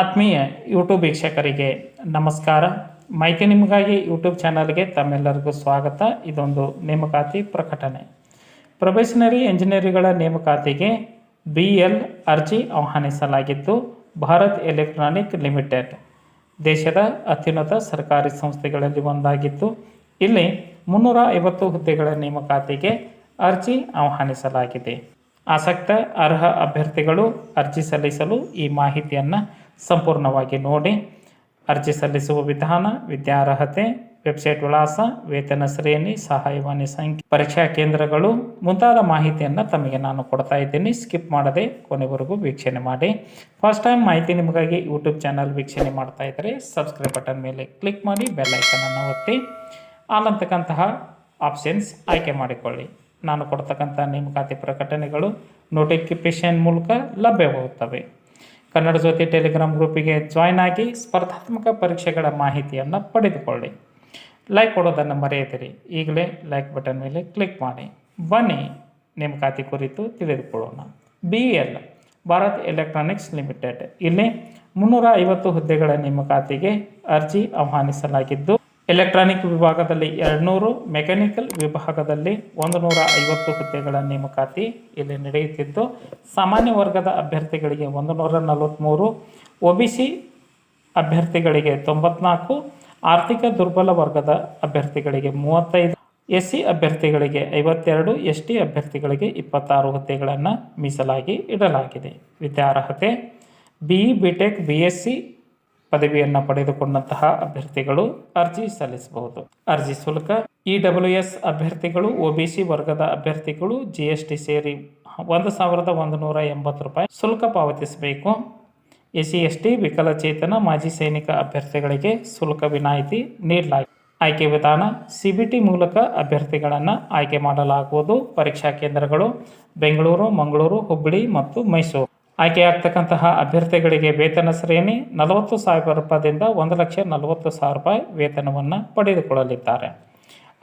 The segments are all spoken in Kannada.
ಆತ್ಮೀಯ ಯೂಟ್ಯೂಬ್ ವೀಕ್ಷಕರಿಗೆ ನಮಸ್ಕಾರ. ಮೈಕೆ ನಿಮಗಾಗಿ ಯೂಟ್ಯೂಬ್ ಚಾನಲ್ಗೆ ತಮ್ಮೆಲ್ಲರಿಗೂ ಸ್ವಾಗತ. ಇದೊಂದು ನೇಮಕಾತಿ ಪ್ರಕಟಣೆ. ಪ್ರೊಬೆಷನರಿ ಎಂಜಿನಿಯರ್ಗಳ ನೇಮಕಾತಿಗೆ ಬಿ ಎಲ್ ಅರ್ಜಿ ಆಹ್ವಾನಿಸಲಾಗಿದ್ದು, ಭಾರತ್ ಎಲೆಕ್ಟ್ರಾನಿಕ್ ಲಿಮಿಟೆಡ್, ದೇಶದ ಅತ್ಯುನ್ನತ ಸರ್ಕಾರಿ ಸಂಸ್ಥೆಗಳಲ್ಲಿ ಒಂದಾಗಿದ್ದು, ಇಲ್ಲಿ ಮುನ್ನೂರ ಐವತ್ತು ಹುದ್ದೆಗಳ ನೇಮಕಾತಿಗೆ ಅರ್ಜಿ ಆಹ್ವಾನಿಸಲಾಗಿದೆ. ಆಸಕ್ತ ಅರ್ಹ ಅಭ್ಯರ್ಥಿಗಳು ಅರ್ಜಿ ಸಲ್ಲಿಸಲು ಈ ಮಾಹಿತಿಯನ್ನು ಸಂಪೂರ್ಣವಾಗಿ ನೋಡಿ. ಅರ್ಜಿ ಸಲ್ಲಿಸುವ ವಿಧಾನ, ವಿದ್ಯಾರ್ಹತೆ, ವೆಬ್ಸೈಟ್ ವಿಳಾಸ, ವೇತನ ಶ್ರೇಣಿ, ಸಹಾಯವಾಣಿ ಸಂಖ್ಯೆ, ಪರೀಕ್ಷಾ ಕೇಂದ್ರಗಳು ಮುಂತಾದ ಮಾಹಿತಿಯನ್ನು ತಮಗೆ ನಾನು ಕೊಡ್ತಾ ಇದ್ದೀನಿ. ಸ್ಕಿಪ್ ಮಾಡದೆ ಕೊನೆವರೆಗೂ ವೀಕ್ಷಣೆ ಮಾಡಿ. ಫಸ್ಟ್ ಟೈಮ್ ಮಾಹಿತಿ ನಿಮಗಾಗಿ ಯೂಟ್ಯೂಬ್ ಚಾನಲ್ ವೀಕ್ಷಣೆ ಮಾಡ್ತಾ ಇದ್ದರೆ ಸಬ್ಸ್ಕ್ರೈಬ್ ಬಟನ್ ಮೇಲೆ ಕ್ಲಿಕ್ ಮಾಡಿ ಬೆಲ್ ಐಕನನ್ನು ಒತ್ತಿ. ಆನಂತಕ್ಕಂತಹ ಆಪ್ಷನ್ಸ್ ಆಯ್ಕೆ ಮಾಡಿಕೊಳ್ಳಿ. ನಾನು ಕೊಡ್ತಕ್ಕಂಥ ನೇಮಕಾತಿ ಪ್ರಕಟಣೆಗಳು ನೋಟಿಫಿಕೇಶನ್ ಮೂಲಕ ಲಭ್ಯವಾಗುತ್ತವೆ. ಕನ್ನಡ ಜ್ಯೋತಿ ಟೆಲಿಗ್ರಾಮ್ ಗ್ರೂಪಿಗೆ ಜಾಯ್ನ್ ಆಗಿ ಸ್ಪರ್ಧಾತ್ಮಕ ಪರೀಕ್ಷೆಗಳ ಮಾಹಿತಿಯನ್ನು ಪಡೆದುಕೊಳ್ಳಿ. ಲೈಕ್ ಕೊಡೋದನ್ನು ಮರೆಯದಿರಿ. ಈಗಲೇ ಲೈಕ್ ಬಟನ್ ಮೇಲೆ ಕ್ಲಿಕ್ ಮಾಡಿ. ಬನ್ನಿ ನೇಮಕಾತಿ ಕುರಿತು ತಿಳಿದುಕೊಳ್ಳೋಣ. B L Bharat electronics limited ಇಲ್ಲಿ ಮುನ್ನೂರ ಐವತ್ತು ಹುದ್ದೆಗಳ ನೇಮಕಾತಿಗೆ ಅರ್ಜಿ ಆಹ್ವಾನಿಸಲಾಗಿದ್ದು ಎಲೆಕ್ಟ್ರಾನಿಕ್ ವಿಭಾಗದಲ್ಲಿ ಎರಡುನೂರು, ಮೆಕ್ಯಾನಿಕಲ್ ವಿಭಾಗದಲ್ಲಿ ಒಂದು ನೂರ ಐವತ್ತು ಹುದ್ದೆಗಳ ನೇಮಕಾತಿ ಇಲ್ಲಿ ನಡೆಯುತ್ತಿದ್ದು, ಸಾಮಾನ್ಯ ವರ್ಗದ ಅಭ್ಯರ್ಥಿಗಳಿಗೆ ಒಂದು ನೂರ ನಲವತ್ತ್ಮೂರು ಒ ಬಿ ಸಿ ಅಭ್ಯರ್ಥಿಗಳಿಗೆ ತೊಂಬತ್ನಾಲ್ಕು, ಆರ್ಥಿಕ ದುರ್ಬಲ ವರ್ಗದ ಅಭ್ಯರ್ಥಿಗಳಿಗೆ ಮೂವತ್ತೈದು ಎಸ್ ಸಿ ಅಭ್ಯರ್ಥಿಗಳಿಗೆ ಐವತ್ತೆರಡು ಎಸ್ ಟಿ ಅಭ್ಯರ್ಥಿಗಳಿಗೆ ಇಪ್ಪತ್ತಾರು ಹುದ್ದೆಗಳನ್ನು ಮೀಸಲಾಗಿ ಇಡಲಾಗಿದೆ. ವಿದ್ಯಾರ್ಹತೆ B E, B tech, B S C ಪದವಿಯನ್ನು ಪಡೆದುಕೊಂಡಂತಹ ಅಭ್ಯರ್ಥಿಗಳು ಅರ್ಜಿ ಸಲ್ಲಿಸಬಹುದು. ಅರ್ಜಿ ಶುಲ್ಕ ಇ ಡಬ್ಲ್ಯೂ ಎಸ್ ಅಭ್ಯರ್ಥಿಗಳು ಒ ಬಿ ಸಿ ವರ್ಗದ ಅಭ್ಯರ್ಥಿಗಳು ಜಿ ಎಸ್ ಟಿ ಸೇರಿ ಒಂದು ಸಾವಿರದ ಒಂದು ನೂರ ಎಂಬತ್ತು ರೂಪಾಯಿ ಶುಲ್ಕ ಪಾವತಿಸಬೇಕು. ಎಸ್ ಸಿ ಎಸ್ ಟಿ ವಿಕಲಚೇತನ, ಮಾಜಿ ಸೈನಿಕ ಅಭ್ಯರ್ಥಿಗಳಿಗೆ ಶುಲ್ಕ ವಿನಾಯಿತಿ ನೀಡಲಾಗಿದೆ. ಆಯ್ಕೆ ವಿಧಾನ ಸಿ ಬಿ ಟಿ ಮೂಲಕ ಅಭ್ಯರ್ಥಿಗಳನ್ನು ಆಯ್ಕೆ ಮಾಡಲಾಗುವುದು. ಪರೀಕ್ಷಾ ಕೇಂದ್ರಗಳು, ಬೆಂಗಳೂರು, ಮಂಗಳೂರು, ಹುಬ್ಬಳ್ಳಿ ಮತ್ತು ಮೈಸೂರು. ಆಯ್ಕೆಯಾಗ್ತಕ್ಕಂತಹ ಅಭ್ಯರ್ಥಿಗಳಿಗೆ ವೇತನ ಶ್ರೇಣಿ ನಲವತ್ತು ಸಾವಿರ ರೂಪಾಯಿದಿಂದ ಒಂದು ಲಕ್ಷ ನಲವತ್ತು ಸಾವಿರ ರೂಪಾಯಿ ವೇತನವನ್ನು ಪಡೆದುಕೊಳ್ಳಲಿದ್ದಾರೆ.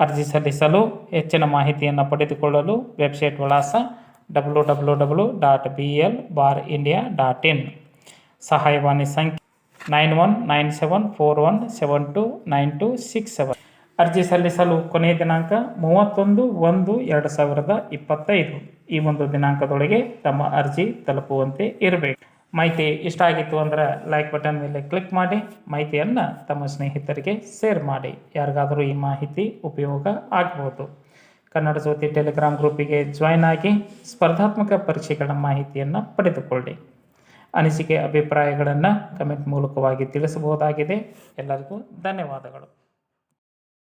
ಅರ್ಜಿ ಸಲ್ಲಿಸಲು ಹೆಚ್ಚಿನ ಮಾಹಿತಿಯನ್ನು ಪಡೆದುಕೊಳ್ಳಲು ವೆಬ್ಸೈಟ್ ವಿಳಾಸ W W W dot B L bar India dot in. ಸಹಾಯವಾಣಿ ಸಂಖ್ಯೆ nine one nine seven four one seven two nine two six seven. ಅರ್ಜಿ ಸಲ್ಲಿಸಲು ಕೊನೆಯ ದಿನಾಂಕ ಮೂವತ್ತೊಂದು ಒಂದು ಎರಡು ಸಾವಿರದ ಇಪ್ಪತ್ತೈದು. ಈ ಒಂದು ದಿನಾಂಕದೊಳಗೆ ತಮ್ಮ ಅರ್ಜಿ ತಲುಪುವಂತೆ ಇರಬೇಕು. ಮಾಹಿತಿ ಇಷ್ಟ ಆಗಿತ್ತು ಅಂದರೆ ಲೈಕ್ ಬಟನ್ ಮೇಲೆ ಕ್ಲಿಕ್ ಮಾಡಿ, ಮಾಹಿತಿಯನ್ನು ತಮ್ಮ ಸ್ನೇಹಿತರಿಗೆ ಶೇರ್ ಮಾಡಿ. ಯಾರಿಗಾದರೂ ಈ ಮಾಹಿತಿ ಉಪಯೋಗ ಆಗ್ಬೋದು. ಕನ್ನಡ ಜ್ಯೋತಿ ಟೆಲಿಗ್ರಾಮ್ ಗ್ರೂಪಿಗೆ ಜಾಯ್ನ್ ಆಗಿ ಸ್ಪರ್ಧಾತ್ಮಕ ಪರೀಕ್ಷೆಗಳ ಮಾಹಿತಿಯನ್ನು ಪಡೆದುಕೊಳ್ಳಿ. ಅನಿಸಿಕೆ, ಅಭಿಪ್ರಾಯಗಳನ್ನು ಕಮೆಂಟ್ ಮೂಲಕವಾಗಿ ತಿಳಿಸಬಹುದಾಗಿದೆ. ಎಲ್ಲರಿಗೂ ಧನ್ಯವಾದಗಳು.